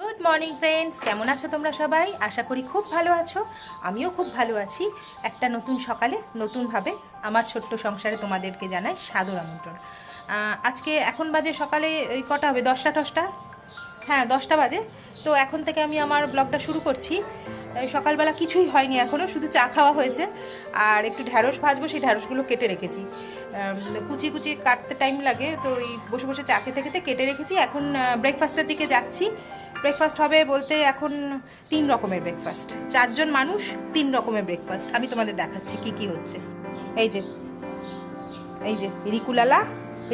Good morning friends কেমন আছো তোমরা সবাই? আশা করি খুব ভালো আছো। আমিও খুব ভালো আছি। একটা নতুন সকালে, নতুনভাবে আমার ছোট্ট সংসারে তোমাদেরকে জানাই সাদর আমন্ত্রণ। আজকে এখন বাজে সকালে ওই কটা হবে? দশটা টসটা হ্যাঁ দশটা বাজে। তো এখন থেকে আমি আমার ব্লগটা শুরু করছি। সকালবেলা কিছুই হয়নি এখনও শুধু চা খাওয়া হয়েছে। আর একটু ঢ্যাঁড়স ভাজবো, সেই ঢ্যাঁড়সগুলো কেটে রেখেছি। কুচি কুচি কাটতে টাইম লাগে, তো এই বসে বসে চা খেতে খেতে কেটে রেখেছি। এখন ব্রেকফাস্টের দিকে যাচ্ছি। ব্রেকফাস্ট হবে বলতে এখন তিন রকমের ব্রেকফাস্ট চারজন মানুষ, তিন রকমের ব্রেকফাস্ট আমি তোমাদের দেখাচ্ছি কি কি হচ্ছে। এই যে এই যে রিকুলালা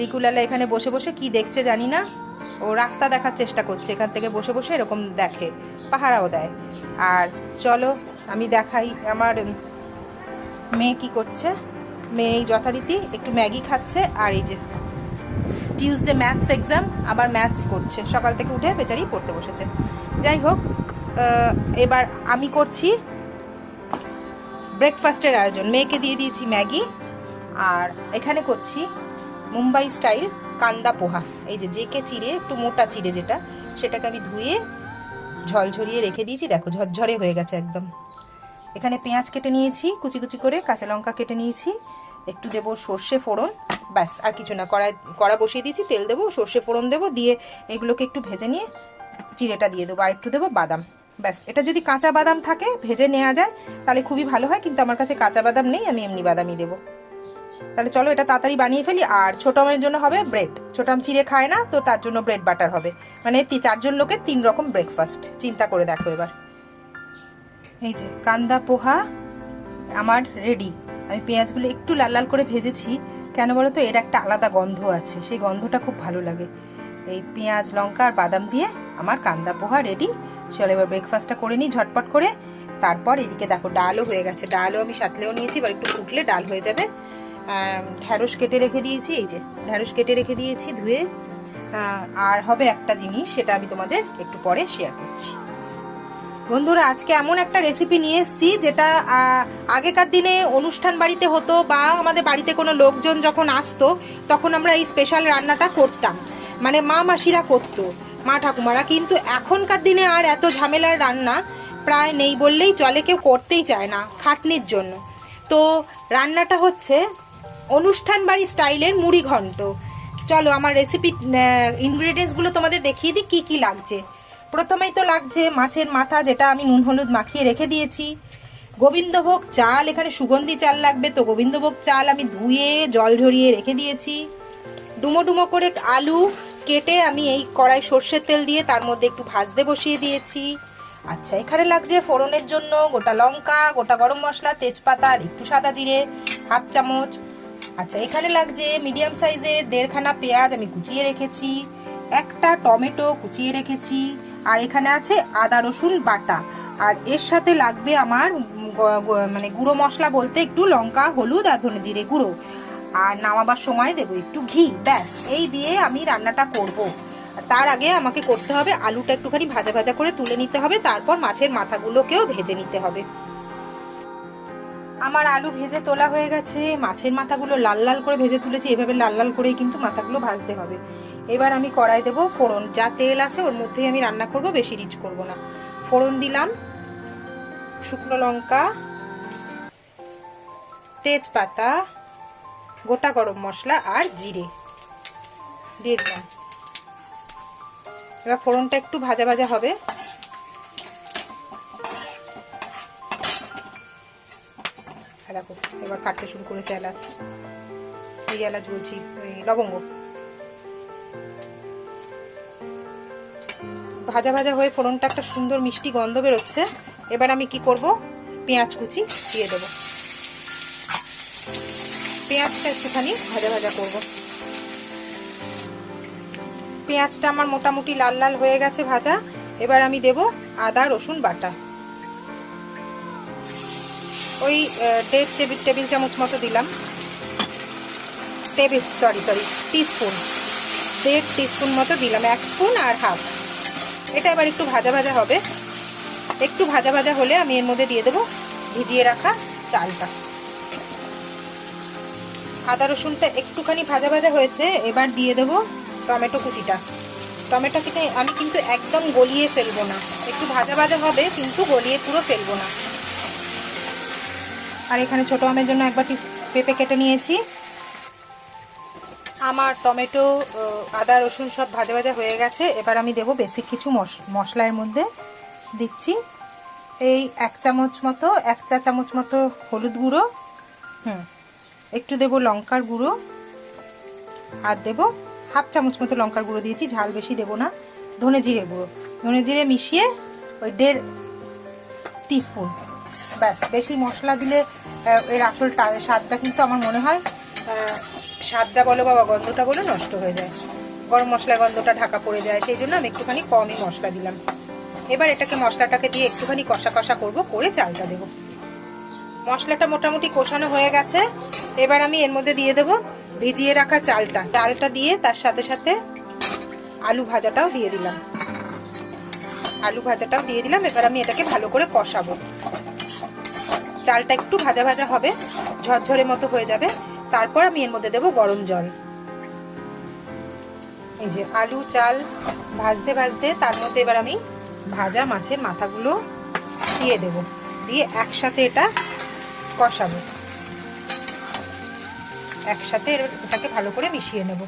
রিকুলালা এখানে বসে বসে কি দেখছে জানি না। ও রাস্তা দেখার চেষ্টা করছে, এখান থেকে বসে বসে এরকম দেখে, পাহারাও দেয়। আর চলো, আমি দেখাই আমার মেয়ে কি করছে। মেয়ে যথারীতি একটু ম্যাগি খাচ্ছে, আর এই যে টিউসডে ম্যাথস এক্সাম আবার ম্যাথস করছে। সকাল থেকে উঠে বেচারি পড়তে বসেছে। যাই হোক এবার আমি করছি ব্রেকফাস্টের আয়োজন। মেয়েকে দিয়ে দিয়েছি ম্যাগি, আর এখানে করছি মুম্বাই স্টাইল কান্দা পোহা। এই যে জেকে চিড়ে একটু মোটা চিড়ে যেটা, সেটাকে আমি ধুয়ে ঝলঝরিয়ে রেখে দিয়েছি। দেখো, ঝরঝরে হয়ে গেছে একদম। এখানে পেঁয়াজ কেটে নিয়েছি, কুচি কুচি করে কাঁচা লঙ্কা কেটে নিয়েছি। একটু দেবো সর্ষে ফোড়ন, ব্যাস, আর কিছু না। কড়াই, কড়া বসিয়ে দিয়েছি, তেল দেবো, সর্ষে ফোড়ন দেবো, দিয়ে এগুলোকে একটু ভেজে নিয়ে চিড়েটা দিয়ে দেবো, আর একটু দেবো বাদাম। ব্যাস, এটা যদি কাঁচা বাদাম থাকে, ভেজে নেওয়া যায়, তাহলে খুবই ভালো হয়, কিন্তু আমার কাছে কাঁচা বাদাম নেই, আমি এমনি বাদামই দেবো। তাহলে চলো এটা তাড়াতাড়ি বানিয়ে ফেলি, আর ছোট আমের জন্য হবে ব্রেড। ছোট আম চিড়ে খায় না, তো তার জন্য ব্রেড বাটার হবে। মানে চারজন লোকের তিন রকম ব্রেকফাস্ট চিন্তা করে দেখো এবার। এই যে, কান্দা পোহা, আমার রেডি আমি পেঁয়াজগুলো একটু লাল লাল করে ভেজেছি। কেন বলো তো এর একটা আলাদা গন্ধ আছে, সেই গন্ধটা খুব ভালো লাগে। এই পেঁয়াজ, লঙ্কা আর বাদাম দিয়ে আমার কান্দা পোহা রেডি চলো এবার ব্রেকফাস্টটা করে নিই ঝটপট করে। তারপর এদিকে দেখো ডালও হয়ে গেছে। ডালও আমি সাতলেও নিয়েছি বা একটু ফুটলে ডাল হয়ে যাবে। ঢ্যাঁড়স কেটে রেখে দিয়েছি, এই যে ঢ্যাঁড়স কেটে রেখে দিয়েছি ধুয়ে। আর হবে একটা জিনিস, সেটা আমি তোমাদের একটু পরে শেয়ার করছি। বন্ধুরা, আজকে এমন একটা রেসিপি নিয়ে এসেছি যেটা আগেকার দিনে অনুষ্ঠান বাড়িতে হতো বা আমাদের বাড়িতে কোনো লোকজন যখন আসতো, তখন আমরা এই স্পেশাল রান্নাটা করতাম। মানে মা মাসিরা করতো, মা ঠাকুমারা। কিন্তু এখনকার দিনে আর এত ঝামেলার রান্না প্রায় নেই বললেই চলে, কেউ করতেই চায় না খাটনির জন্য। তো রান্নাটা হচ্ছে অনুষ্ঠান বাড়ি স্টাইলের মুড়ি ঘন্ট চলো আমার রেসিপি ইনগ্রেডিয়েন্টসগুলো তোমাদের দেখিয়ে দিই, কী কী লাগছে। প্রথমেই তো লাগছে মাছের মাথা যেটা আমি নুন হলুদ মাখিয়ে রেখে দিয়েছি। গোবিন্দভোগ চাল, এখানে সুগন্ধি চাল লাগবে, তো গোবিন্দভোগ চাল আমি ধুয়ে, জল ঝরিয়ে রেখে দিয়েছি। ডুমো ডুমো করে আলু কেটে আমি এই কড়াই সর্ষের তেল দিয়ে তার মধ্যে একটু ভাজতে বসিয়ে দিয়েছি। আচ্ছা এখানে লাগছে ফোড়নের জন্য গোটা লঙ্কা, গোটা গরম মশলা, তেজপাতা আর একটু সাদা জিরে, হাফ চামচ। আচ্ছা এখানে লাগছে মিডিয়াম সাইজের দেড়খানা পেঁয়াজ আমি কুচিয়ে রেখেছি, একটা টমেটো কুচিয়ে রেখেছি। আর এখানে আছে আদা, রসুন বাটা। আর এর সাথে লাগবে আমার মানে গুঁড়ো মশলা বলতে একটু লঙ্কা, হলুদ আর ধনে জিরে গুঁড়ো। আর নামাবার সময় দেবো একটু ঘি, ব্যাস, এই দিয়ে আমি রান্নাটা করব। তার আগে আমাকে করতে হবে আলুটা একটুখানি ভাজা ভাজা করে তুলে নিতে হবে, তারপর মাছের মাথাগুলোকেও ভেজে নিতে হবে। আমার আলু ভেজে তোলা হয়ে গেছে, মাছের মাথাগুলো লাল লাল করে ভেজে তুলেছি, এভাবে লাল লাল করেই কিন্তু মাথাগুলো ভাজতে হবে। এবার আমি কড়াই দেবো ফোড়ন, যা তেল আছে ওর মধ্যেই আমি রান্না করব, বেশি রিচ করব না। ফোড়ন দিলাম, শুকনো লঙ্কা, তেজপাতা, গোটা গরম মশলা আর জিরে দিয়ে দিলাম। এবার ফোড়নটা একটু ভাজা ভাজা হবে। দেখো, এবার কাটতে শুরু করেছে এলাচ। এই এলাচ বলছি ওই লবঙ্গ। ভাজা ভাজা হয়ে ফোড়নটা একটা সুন্দর মিষ্টি গন্ধ বেরোচ্ছে। এবার আমি কি করব? পেঁয়াজ কুচি দিয়ে দেবো। পেঁয়াজটা একটুখানি ভাজা ভাজা করব। পেঁয়াজটা আমার মোটামুটি লাল লাল হয়ে গেছে ভাজা। এবার আমি দেব আদা, রসুন, বাটা। ওই দেড় টেবিল টেবিল চামচ মতো দিলাম। টেবিল সরি সরি টিস্পুন দেড় টিস্পুন মতো দিলাম, এক স্পুন আর হাফ। এটা এবার একটু ভাজা ভাজা হবে। একটু ভাজা ভাজা হলে আমি এর মধ্যে দিয়ে দেবো ভিজিয়ে রাখা চালটা। আদা রসুনটা একটুখানি ভাজা ভাজা হয়েছে, এবার দিয়ে দেবো টমেটো কুচিটা। টমেটোকে আমি কিন্তু একদম গলিয়ে ফেলব না। একটু ভাজা ভাজা হবে, কিন্তু গলিয়ে পুরো ফেলব না। আর এখানে ছোটো আমের জন্য একবার পেঁপে কেটে নিয়েছি। আমার টমেটো আদা, রসুন সব ভাজা ভাজা হয়ে গেছে। এবার আমি দেবো বেসিক কিছু মশলার মধ্যে দিচ্ছি। এই এক চামচ মতো, এক চা চামচ মতো হলুদ গুঁড়ো, হুম, একটু দেবো লঙ্কার গুঁড়ো, আর দেবো হাফ চামচ মতো লঙ্কার গুঁড়ো দিয়েছি। ঝাল বেশি দেবো না, ধনে জিরে গুঁড়ো। ধনে জিরে মিশিয়ে ওই দেড় টিস্পুন ব্যাস, বেশি মশলা দিলে এর আসল স্বাদটা কিন্তু আমার মনে হয় স্বাদটা বলো বাবা, গন্ধটা বলো নষ্ট হয়ে যায়। গরম মশলার গন্ধটা ঢাকা পড়ে যায়, সেই জন্য আমি একটুখানি কমই মশলা দিলাম। এবার এটাকে মশলাটাকে দিয়ে একটুখানি কষা কষা করব, করে চালটা দেব। মশলাটা মোটামুটি কষানো হয়ে গেছে। এবার আমি এর মধ্যে দিয়ে দেব ভিজিয়ে রাখা চালটা। চালটা দিয়ে তার সাথে সাথে আলু ভাজাটাও দিয়ে দিলাম। আলু ভাজাটাও দিয়ে দিলাম। এবার আমি এটাকে ভালো করে কষাবো। চালটা একটু ভাজা ভাজা হবে, ঝরঝরে মতো হয়ে যাবে। তারপর আমি এর মধ্যে দেব গরম জল। এই যে আলু, চাল ভাজতে ভাজতে তার মধ্যে এবার আমি ভাজা মাছের মাথাগুলো দিয়ে দেব। দিয়ে একসাথে এটা কষাবো। একসাথে এটাকে ভালো করে মিশিয়ে নেব।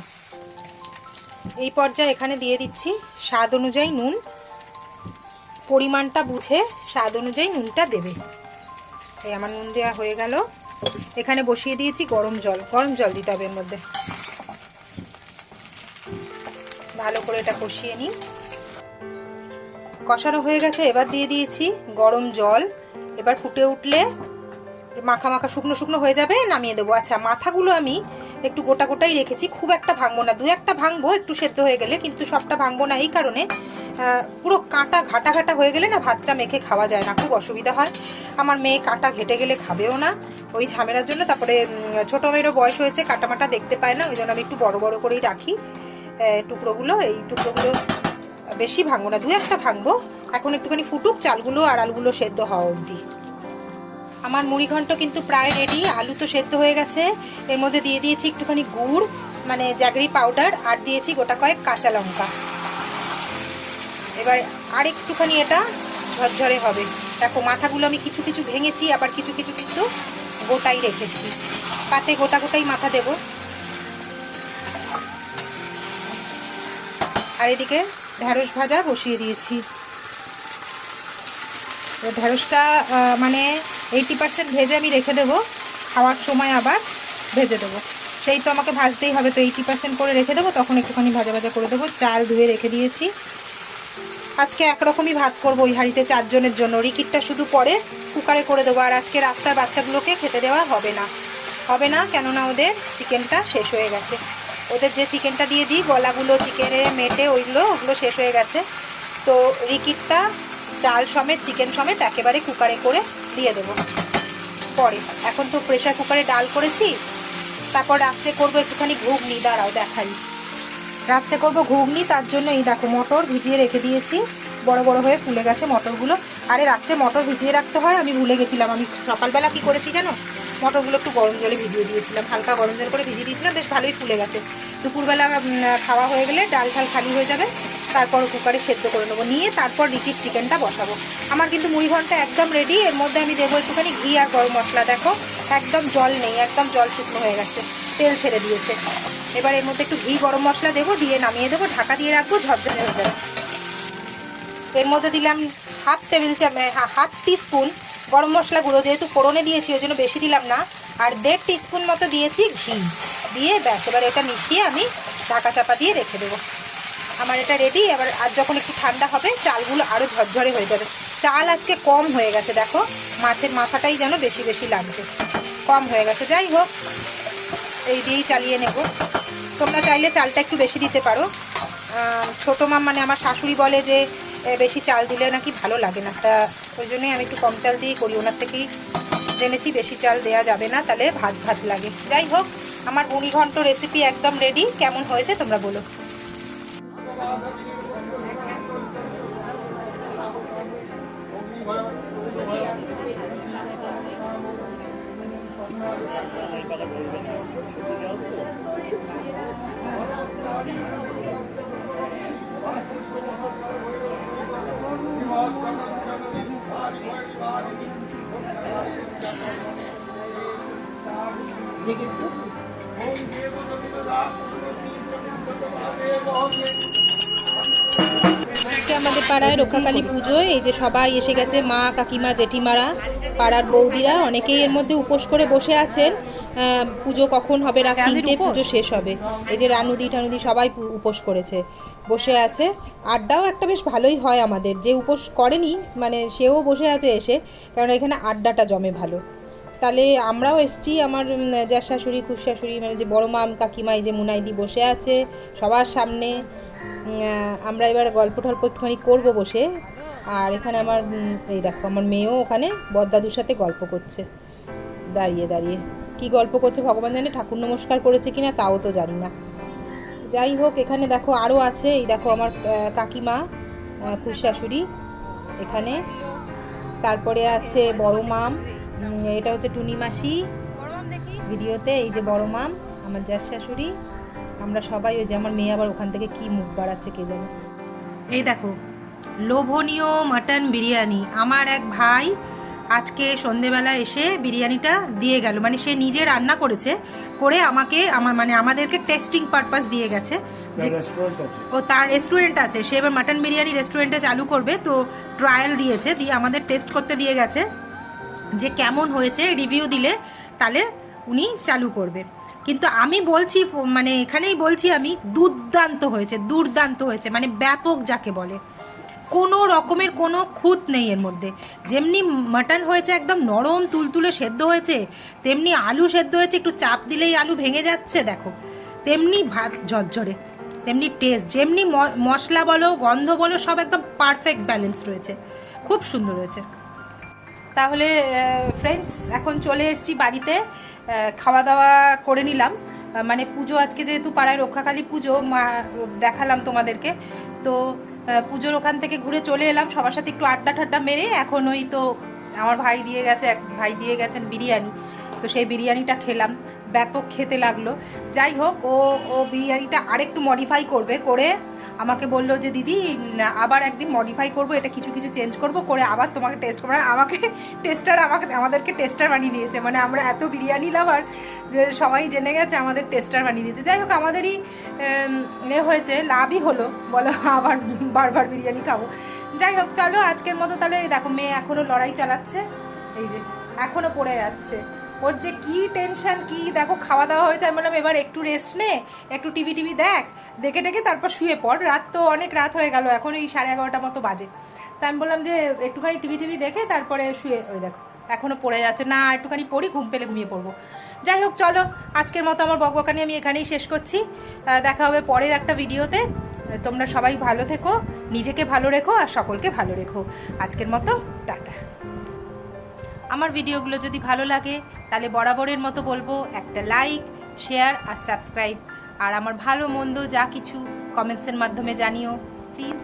এই পর্যায়ে এখানে দিয়ে দিচ্ছি স্বাদ অনুযায়ী নুন। পরিমাণটা বুঝে স্বাদ অনুযায়ী নুনটা দেবে। এই আমার নুন দেওয়া হয়ে গেল। এখানে বসিয়ে দিয়েছি গরম জল। গরম জল দিতে হবে এর মধ্যে। ভালো করে এটা কষিয়ে নিই। কষানো হয়ে গেছে, এবার দিয়ে দিয়েছি গরম জল। এবার ফুটে উঠলে মাখা মাখা শুকনো শুকনো হয়ে যাবে, নামিয়ে দেবো। আচ্ছা মাথাগুলো আমি একটু গোটা গোটাই রেখেছি। খুব একটা ভাঙবো না। দু একটা ভাঙবো, একটু সেদ্ধ হয়ে গেলে, কিন্তু সবটা ভাঙবো না। এই কারণে পুরো কাঁটা ঘাটা ঘাটা হয়ে গেলে না ভাতটা মেখে খাওয়া যায় না, খুব অসুবিধা হয়। আমার মেয়ে কাঁটা ঘেটে গেলে খাবেও না, ওই ঝামেলার জন্য। তারপরে ছোটো মেয়েরও বয়স হয়েছে কাটা মাটা দেখতে পায় না, ওই জন্য আমি একটু বড় বড় করেই রাখি। টুকরোগুলো, এই টুকরোগুলো বেশি ভাঙবো না, দু একটা ভাঙবো। এখন একটুখানি ফুটুক, চালগুলো আর আলুগুলো সেদ্ধ হওয়া অবধি। আমার মুড়ি ঘন্ট কিন্তু প্রায় রেডি আলু তো সেদ্ধ হয়ে গেছে। এর মধ্যে দিয়ে দিয়েছি একটুখানি গুড় মানে জ্যাগরি পাউডার আর দিয়েছি গোটা কয়েক কাঁচা লঙ্কা। এবার আর একটুখানি এটা ঝরঝরে হবে। দেখো, মাথাগুলো আমি কিছু কিছু ভেঙেছি, আবার কিছু কিছু কিন্তু গোটাই রেখেছি। পাতে গোটা গোটাই মাথা দেব। আর এদিকে ঢ্যাঁড়স ভাজা বসিয়ে দিয়েছি। ঢ্যাঁড়সটা মানে এইটি পার্সেন্ট ভেজে আমি রেখে দেবো। খাওয়ার সময় আবার ভেজে দেবো। সেই তো আমাকে ভাজতেই হবে। তো এইটি পার্সেন্ট করে রেখে দেবো, তখন একটুখানি ভাজা ভাজা করে দেবো। চাল ধুয়ে রেখে দিয়েছি। আজকে একরকমই ভাত করব ওই হাঁড়িতে চারজনের জন্য। রিকিটটা শুধু পরে কুকারে করে দেবো, আর আজকে রাস্তার বাচ্চাগুলোকে খেতে দেওয়া হবে না। হবে না, কেননা ওদের চিকেনটা শেষ হয়ে গেছে। ওদের যে চিকেনটা দিয়ে দিই, গলাগুলো চিকেনে মেটে ওইগুলো, ওগুলো শেষ হয়ে গেছে। তো রিকিটটা চাল সমেত, চিকেন সমেত একেবারে কুকারে করে দিয়ে দেবো। পরে, এখন তো প্রেশার কুকারে ডাল করেছি। তারপর রাত্রে করব একটুখানি ঘুগনি। দাঁড়াও, দেখাই। রাত্রে করব ঘুগনি, তার জন্য এই দেখো মটর ভিজিয়ে রেখে দিয়েছি। বড় বড় হয়ে ফুলে গেছে মটরগুলো। আরে, রাত্রে মটর ভিজিয়ে রাখতে হয়, আমি ভুলে গেছিলাম। আমি সকালবেলা কি করেছি জানো? মটরগুলো একটু গরম জলে ভিজিয়ে দিয়েছিলাম, হালকা গরম জল করে ভিজিয়ে দিয়েছিলাম, বেশ ভালোই ফুলে গেছে। দুপুরবেলা খাওয়া হয়ে গেলে ডাল ঠাল খালি হয়ে যাবে, তারপর কুকারে সেদ্ধ করে নেব। নিয়ে তারপর রিকির চিকেনটা বসাবো। আমার কিন্তু মুড়ি ঘণ্টা একদম রেডি এর মধ্যে আমি দেবো একটুখানি ঘি আর গরম মশলা। দেখো, একদম জল নেই, একদম জল শুকনো হয়ে গেছে। তেল ছেড়ে দিয়েছে। এবার এর মধ্যে একটু ঘি, গরম মশলা দেবো, দিয়ে নামিয়ে দেবো, ঢাকা দিয়ে রাখব, ঝরঝরে হয়ে যাবে। এর মধ্যে দিলাম হাফ টেবিল হাফ টিস্পুন গরম মশলা গুঁড়ো, যেহেতু ফোড়নে দিয়েছি, ওই জন্য বেশি দিলাম না। আর দেড় টিস্পুন মতো দিয়েছি ঘি। দিয়ে ব্যাস, এবার এটা মিশিয়ে আমি ঢাকা চাপা দিয়ে রেখে দেবো। আমার এটা রেডি এবার আর যখন একটু ঠান্ডা হবে, চালগুলো আরও ঝরঝরে হয়ে যাবে। চাল আজকে কম হয়ে গেছে, দেখো, মাছের মাথাটাই যেন বেশি বেশি লাগছে। কম হয়ে গেছে, যাই হোক। এই দিয়েই চালিয়ে নেব। তোমরা চাইলে চালটা একটু বেশি দিতে পারো। ছোটো মাম মানে আমার শাশুড়ি বলে যে বেশি চাল দিলে নাকি ভালো লাগে না। তা ওই জন্যই আমি একটু কম চাল দিয়েই করি। ওনার থেকেই জেনেছি বেশি চাল দেয়া যাবে না, তাহলে ভাত ভাত লাগে। যাই হোক, আমার বুড়ি ঘন্ট রেসিপি একদম রেডি কেমন হয়েছে তোমরা বলো। আজকে আমাদের পাড়ায় রক্ষাকালী পুজো এই যে সবাই এসে গেছে মা কাকিমা জেঠিমারা পাড়ার বৌদিরা অনেকেই এর মধ্যে উপোস করে বসে আছেন। পুজো কখন হবে রাত তিনটে পুজো শেষ হবে। এই যে রানুদি টানুদি সবাই উপোস করেছে বসে আছে। আড্ডাও একটা বেশ ভালোই হয় আমাদের যে উপোস করেনি মানে সেও বসে আছে এসে কারণ এখানে আড্ডাটা জমে ভালো। তাহলে আমরাও এসছি আমার জ্যাঠ শাশুড়ি খুশ শাশুড়ি মানে যে বড় মাম কাকিমাই যে মুনাইদি বসে আছে সবার সামনে। আমরা এবার গল্প টল্প একটুখানি করব বসে। আর এখানে আমার এই দেখো আমার মেয়েও ওখানে বদ্দাদুর সাথে গল্প করছে। দাঁড়িয়ে দাঁড়িয়ে। কি গল্প করছে ভগবান জানে? ঠাকুর নমস্কার করেছে কিনা তাও তো জানি না। যাই হোক, এখানে দেখো আরও আছে, এই দেখো আমার কাকিমা খুশ শাশুড়ি এখানে। তারপরে আছে বড় মাম। এটা হচ্ছে টুনি মাসি। ভিডিওতে এই যে বড় মাম আমার জ্যাঠ শাশুড়ি আমরা সবাই ওই যে আমার মেয়ে আবার ওখান থেকে কি মুখ বাড়াচ্ছে কে জানে। এই দেখো লোভনীয় মাটন বিরিয়ানি। আমার এক ভাই আজকে সন্ধেবেলা এসে বিরিয়ানিটা দিয়ে গেল। মানে সে নিজে রান্না করেছে করে আমাকে আমার মানে আমাদেরকে টেস্টিং পারপাস দিয়ে গেছে। ও তার রেস্টুরেন্ট আছে। সে এবার মাটন বিরিয়ানি রেস্টুরেন্টে চালু করবে তো ট্রায়াল দিয়েছে দিয়ে আমাদের টেস্ট করতে দিয়ে গেছে। যে কেমন হয়েছে রিভিউ দিলে, তাহলে উনি চালু করবে। কিন্তু আমি বলছি মানে এখানেই বলছি আমি, দুর্দান্ত হয়েছে দুর্দান্ত হয়েছে মানে ব্যাপক যাকে বলে। কোনো রকমের কোনো খুঁত নেই এর মধ্যে। যেমনি মাটন হয়েছে একদম নরম, তুলতুলে সেদ্ধ হয়েছে, তেমনি আলু সেদ্ধ হয়েছে, একটু চাপ দিলেই আলু ভেঙে যাচ্ছে, দেখো। তেমনি ভাত ঝরঝরে, তেমনি টেস্ট যেমনি মশলা বলো, গন্ধ বলো, সব একদম পারফেক্ট ব্যালেন্স রয়েছে। খুব সুন্দর হয়েছে। তাহলে ফ্রেন্ডস এখন চলে এসেছি বাড়িতে। খাওয়া দাওয়া করে নিলাম। মানে পুজো আজকে যেহেতু পাড়ায় রক্ষাকালী পুজো, মা, দেখালাম তোমাদেরকে। তো পুজোর ওখান থেকে ঘুরে চলে এলাম। সবার সাথে একটু আড্ডা ঠাড্ডা মেরে এখন ওই তো আমার ভাই দিয়ে গেছে, এক ভাই দিয়ে গেছেন বিরিয়ানি। তো সেই বিরিয়ানিটা খেলাম। ব্যাপক খেতে লাগল। যাই হোক, ও ও বিরিয়ানিটা আরেকটু মডিফাই করবে করে আমাকে বলল যে, দিদি আবার একদিন মডিফাই করব, এটা কিছু কিছু চেঞ্জ করব, করে আবার তোমাকে টেস্ট করব। আমাকে টেস্টার আমাকে, আমাদেরকে টেস্টার বানিয়ে দিয়েছে। মানে আমরা এত বিরিয়ানি লাভার যে সবাই জেনে গেছে আমাদের টেস্টার বানিয়ে দিয়েছে। যাই হোক, আমাদেরই এ হয়েছে, লাভই হলো। বলো, আবার বারবার বিরিয়ানি খাব। যাই হোক, চলো আজকের মতো তাহলে দেখো, মেয়ে এখনও লড়াই চালাচ্ছে। এই যে, এখনও পড়ে যাচ্ছে। ওর যে কি টেনশন কি দেখো খাওয়া দাওয়া হয়েছে, আমি বললাম, এবার একটু রেস্ট নে, একটু টিভি টিভি দেখ। দেখে ডেকে তারপর শুয়ে পড়। রাত তো অনেক রাত হয়ে গেল, এখন এই সাড়ে এগারোটা মতো বাজে। তা আমি বললাম যে, একটুখানি টিভি টিভি দেখে তারপরে শুয়ে, ওই দেখো এখনও পড়ে যাচ্ছে। না, একটুখানি পড়ি, ঘুম পেলে ঘুমিয়ে পড়ব। যাই হোক, চলো, আজকের মতো আমার বকবকানি আমি এখানেই শেষ করছি। দেখা হবে পরের একটা ভিডিওতে। তোমরা সবাই ভালো থেকো, নিজেকে ভালো রেখো আর সকলকে ভালো রেখো। আজকের মতো, টাটা। আমার ভিডিওগুলো যদি ভালো লাগে, তাহলে বরাবরের মতো বলব একটা লাইক শেয়ার আর সাবস্ক্রাইব আর আমার ভালো মন্দ যা কিছু কমেন্টসের মাধ্যমে জানিও প্লিজ